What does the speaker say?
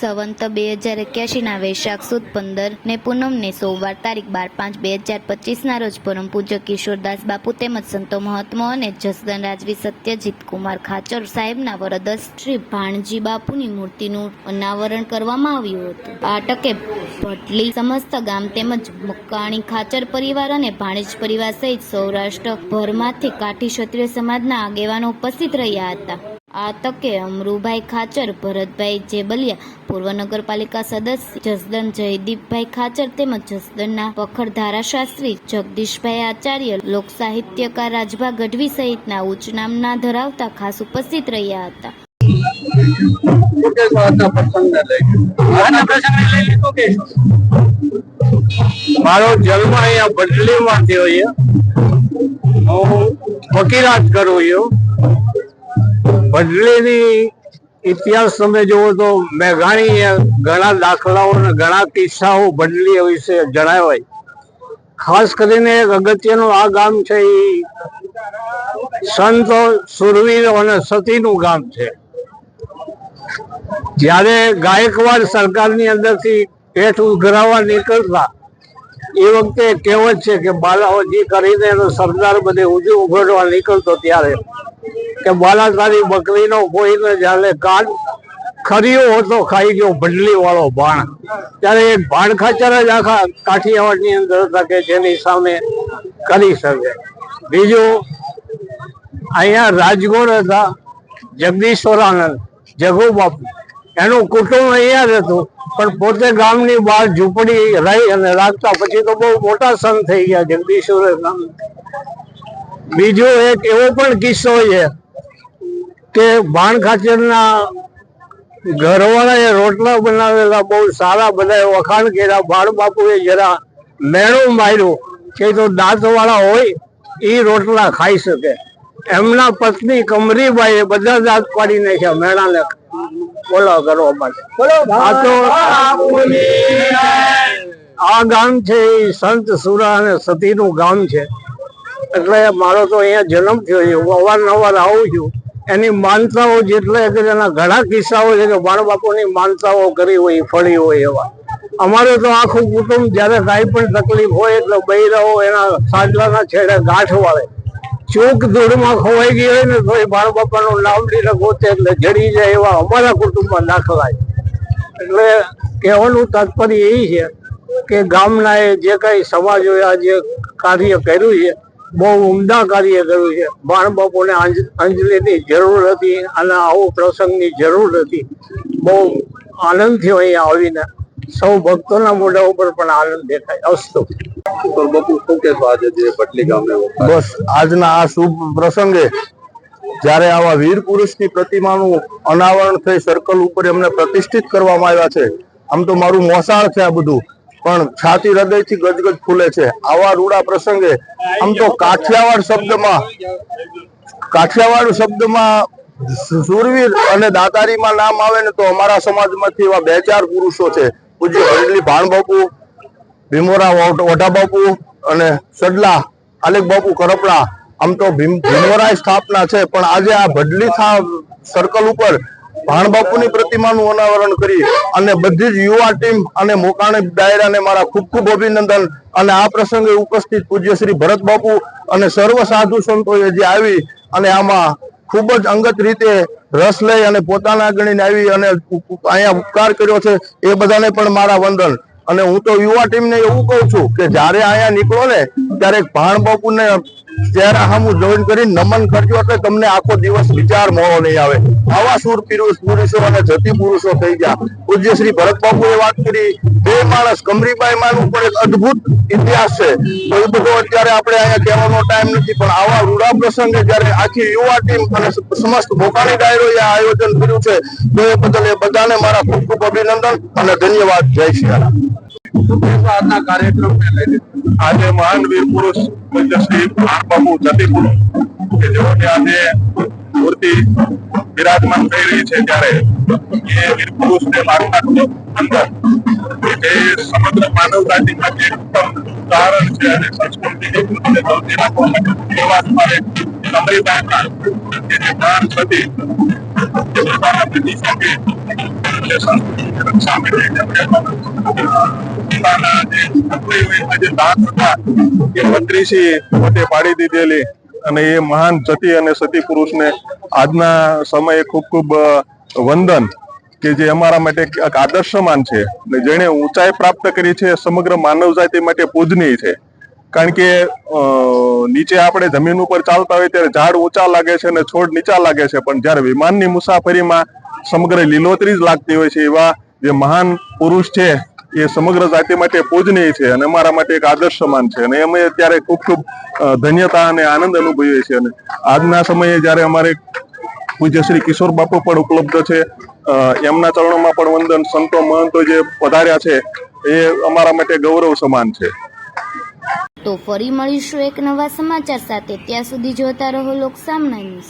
સંવંત બે હજાર એક્યાસીના વૈશાખ સુદ પંદર ને પૂનમને સોમવાર તારીખ બાર પાંચ બે હજાર પચીસના રોજ પરમ પૂજ્ય કિશોરદાસ બાપુ તેમજ સંતો મહાત્મા અને જસદન રાજવી સત્યજીત કુમાર ખાચર સાહેબના વરદસ શ્રી ભાણજી બાપુની મૂર્તિનું અનાવરણ કરવામાં આવ્યું હતું. આ તકે ભટલી સમસ્ત ગામ તેમજ મકાણી ખાચર પરિવાર અને ભાણેજ પરિવાર સહિત સૌરાષ્ટ્ર ભરમાંથી કાઠી ક્ષત્રિય સમાજના આગેવાનો ઉપસ્થિત રહ્યા હતા. આ તકે અમરુભાઈ ખાચર, ભરતભાઈ જેબલિયા, પૂર્વ નગરપાલિકા સદસ્ય જસદન જયદીપભાઈ ખાચર તેમજ જસદનના પખડ ધારાશાસ્ત્રી જગદીશભાઈ આચાર્ય, લોક સાહિત્યકાર રાજભા ગઢવી સહિતના ઉચ્ચ નામના ધરાવતા ખાસ ઉપસ્થિત રહ્યા હતા. મારો જન્મ અહીંયા બદલીમાં થયો વકીલાત કરું બદલીની ઇતિહાસ તમે જુઓ તો મેં ઘણા દાખલાઓ અને ઘણા કિસ્સાઓ બદલી વિશે જણાવ્યા ખાસ કરીને એક અગત્યનું આ ગામ છે એ સંતો સુરવીર અને સતીનું ગામ છે. જ્યારે ગાયકવાડ સરકારની અંદરથી પેટ ઉઘરાવા નીકળતા, એ વખતે કહેવત છે કે બાલાઓજી કરીને સરદાર બધે ઉજી ઉઘડવા નીકળતો ત્યારે કે બાલાસારી બકરીનો કોઈને જ્યારે કાન ખરીયો હતો ખાઈ ગયો ભડલી વાળો ભાણ. ત્યારે એક ભાણ ખાચર જ આખા કાઠિયાવાડની અંદર હતા કે જેની સામે કરી શકે. બીજું, અહીંયા રાજગોર હતા જગદીશ્વરાનંદ જગુ બાપુ. એનું કુટુંબ અહીંયા જ હતું, પણ પોતે ગામની બહાર ઝૂંપડી રહી અને રાખતા પછી તો બહુ મોટા સંત થઈ ગયા જગદીશ્વર બીજો એક એવો પણ કિસ્સો છે કે ભાણ ખાચરના ઘરવાળાએ રોટલા બનાવેલા બહુ સારા બધા વખાણ કર્યા. ભાણ બાપુએ જરા મેણું માર્યું કે તો દાંતવાળા હોય એ રોટલા ખાઈ શકે. એમના પત્ની કમરીબાઈએ બધા દાંત પાડી નાખ્યા મેળાને બોલો કરવા માટે આ તો આ ગામ છે એ સંત સુરા અને સતીનું ગામ છે. એટલે મારો તો અહીંયા જન્મ થયો. છે હું અવારનવાર આવું છું. એની માનતાઓ જેટલા એના ઘણા કિસ્સાઓ છે કે બાળ બાપુની માનતાઓ કરી હોય, ફળી હોય એવા. અમારે તો આખું કુટુંબ જ્યારે કાંઈ પણ તકલીફ હોય એટલે બૈરાઓ એના સાંજલાના છેડે ગાંઠ વાળે. ચોક ધૂળમાં ખોવાઈ ગઈ હોય ને તો એ બાળ બાપાનું નામ લઈને ગોતે એટલે જડી જાય એવા અમારા કુટુંબમાં દાખલાય. એટલે કહેવાનું તાત્પર્ય એ છે કે ગામના એ જે કઈ સમાજોએ આ જે કાર્ય કર્યું છે બહુ ઉમદા કાર્ય કર્યું છે. બાળ બાપુને અંજલિની જરૂર હતી અને આવો પ્રસંગની જરૂર હતી. બહુ આનંદ થયો અહીંયા આવીને. સૌ ભક્તોના મોઢા ઉપર પણ આનંદ દેખાય. અસ્તુ. બસ આજના આ શુભ પ્રસંગે જ્યારે આવા વીર પુરુષની પ્રતિમાનું અનાવરણ થઈ સર્કલ ઉપર એમને પ્રતિષ્ઠિત કરવામાં આવ્યા છે આમ તો મારું મોસાળ છે આ બધું. પણ છાતી હૃદયથી ગજગજ ફૂલે છે. આવા રૂડા પ્રસંગે આમ તો કાઠિયાવાડ શબ્દમાં કાઠિયાવાડ શબ્દમાં સુરવીર અને દાતારીમાં નામ આવે ને તો અમારા સમાજમાંથી એવા બે ચાર પુરુષો છે. પૂજ્ય હરલી ભાણબાપુ, ભીમોરા ઓઢ- બાપુ અને સડલા આલેખ બાપુ કરપડા. આમ તો ભીમ ભીમોરા સ્થાપના છે, પણ આજે આ ભડલી સર્કલ ઉપર ભાણ બાપુની પ્રતિમાનું અનાવરણ કરી અને બધી જ યુવા ટીમ અને મોકાણી ડાયરાને મારા ખૂબ ખૂબ અભિનંદન. અને આ પ્રસંગે ઉપસ્થિત પૂજ્ય શ્રી ભરત બાપુ અને સર્વ સાધુ સંતોએ જે આવી અને આમાં ખૂબ જ અંગત રીતે રસ લઈ અને પોતાના ગણીને આવી અને અહીંયા ઉપકાર કર્યો છે એ બધાને પણ મારા વંદન. અને હું તો યુવા ટીમને એવું કહું છું કે જ્યારે અહીંયા નીકળો ને ત્યારે ભાણ બાપુને ચહેરા જોઈન કરી નમન કરજો એટલે તમને આખો દિવસ વિચાર મોડો નહીં આવે. આવા સુર પુરુષો અને જતી પુરુષો થઈ ગયા. પૂજ્ય શ્રી ભરત બાપુએ વાત કરી, બે માણસ, કમરીબાઈ માનું પણ એક અદભુત ઇતિહાસ છે. તો બધો અત્યારે આપણે અહીંયા કહેવાનો ટાઈમ નથી, પણ આવા રૂડા પ્રસંગે જ્યારે આખી યુવા ટીમ અને સમસ્ત મોકાણી ડાયરો એ આયોજન કર્યું છે, તો એ બદલ એ બધાને મારા ખૂબ ખૂબ અભિનંદન અને ધન્યવાદ. જય શ્રી કાર્યક્રમને લઈને આજે મહાન વીર પુરુષ શ્રી બાપુ જતી પુરુષ કે જેઓની આજે મૂર્તિ બિરાજમાન થઈ રહી છે ત્યારે એ વીર પુરુષને માનતા અંદર જે સમગ્ર માનવતાની માટે ઉદાહરણ છે અને સંસ્કૃતિ સૌથી રાખવા માટે એવા તમારે કમરીબાઈના કે જે પ્રાણ હતી પોતાના પ્રતિ સાથે એટલે રક્ષા માટે પાડી દીધેલી અને એ મહાન જતી અને સતી પુરુષને આજના સમયે ખૂબ ખૂબ વંદન કે જે અમારા માટે એક આદર્શમાન છે. જેણે ઊંચાઈ પ્રાપ્ત કરી છે, સમગ્ર માનવ જાતિ માટે પૂજનીય છે. કારણ કે નીચે આપણે જમીન ઉપર ચાલતા હોય ત્યારે ઝાડ ઊંચા લાગે છે અને છોડ નીચા લાગે છે. પણ જ્યારે વિમાનની મુસાફરીમાં સમગ્ર લીલોતરી જ લાગતી હોય છે, એવા જે મહાન પુરુષ છે એ સમગ્ર જાતિ માટે પૂજનીય છે અને અમારા માટે એક આદર્શ સમાન છે. અને અમે અત્યારે ખૂબ ખૂબ ધન્યતા અને આનંદ અનુભવીએ છીએ અને આજના સમયે જ્યારે અમારે પૂજ્ય શ્રી કિશોર બાપુ પણ ઉપલબ્ધ છે એમના ચરણોમાં પણ વંદન સંતો મહંતો જે પધાર્યા છે, એ અમારા માટે ગૌરવ સમાન છે. તો ફરી મળીશું એક નવા સમાચાર સાથે. ત્યાં સુધી જોતા રહો લોક સામના